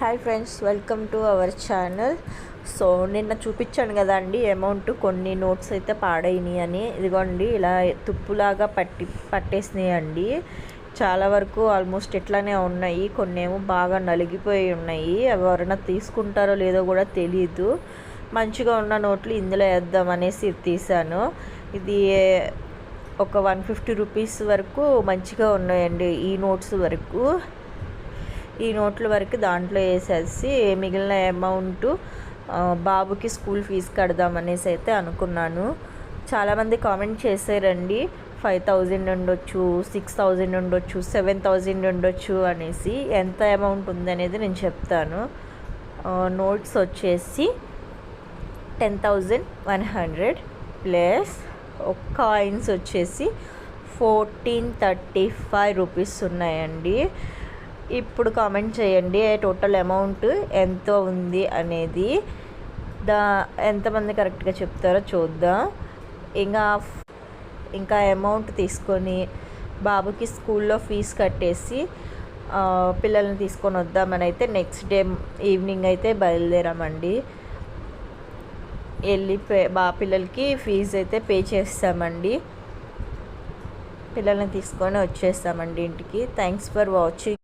Hi friends welcome to our channel. So నిన్న చూపించాను కదండి అమౌంట్ కొన్ని నోట్స్ అయితే పాడైనాయి అని. ఇదిగోండి ఇలా తుప్పులాగా పట్టి పట్టేసినాయి అండి. చాలా వరకు ఆల్మోస్ట్ ఇట్లానే ఉన్నాయి కొన్ని ఏమో బాగా నలిగిపోయి ఉన్నాయి. ఎవరైనా తీసుకుంటారో లేదో కూడా తెలీదు. మంచిగా ఉన్న నోట్లు ఇందులో వేద్దాం అనేసి తీసాను ఇది ఒక వన్ ఫిఫ్టీ రూపీస్ వరకు మంచిగా ఉన్నాయండి ఈ నోట్స్ వరకు. ఈ నోట్ల వరకు దాంట్లో వేసేసి మిగిలిన అమౌంట్ బాబుకి స్కూల్ ఫీజు కడదామనేసి అయితే అనుకున్నాను. చాలామంది కామెంట్ చేశారండి ఫైవ్ థౌజండ్ ఉండొచ్చు సిక్స్ థౌజండ్ ఉండొచ్చు సెవెన్ థౌజండ్ ఉండొచ్చు అనేసి ఎంత అమౌంట్ ఉందనేది నేను చెప్తాను. నోట్స్ వచ్చేసి ten thousand one hundred plus coins వచ్చేసి ఫోర్టీన్ థర్టీ ఫైవ్ రూపీస్ ఉన్నాయండి. ఇప్పుడు కామెంట్ చేయండి టోటల్ అమౌంట్ ఎంత ఉంది అనేది. దా ఎంతమంది కరెక్ట్గా చెప్తారో చూద్దాం. ఇంకా ఇంకా అమౌంట్ తీసుకొని బాబుకి స్కూల్లో ఫీజు కట్టేసి పిల్లల్ని తీసుకొని వద్దామని అయితే నెక్స్ట్ డే ఈవినింగ్ అయితే బయలుదేరామండి. వెళ్ళి పే బా పిల్లలకి ఫీజు అయితే పే చేస్తామండి. పిల్లల్ని తీసుకొని వచ్చేస్తామండి ఇంటికి. Thanks for watching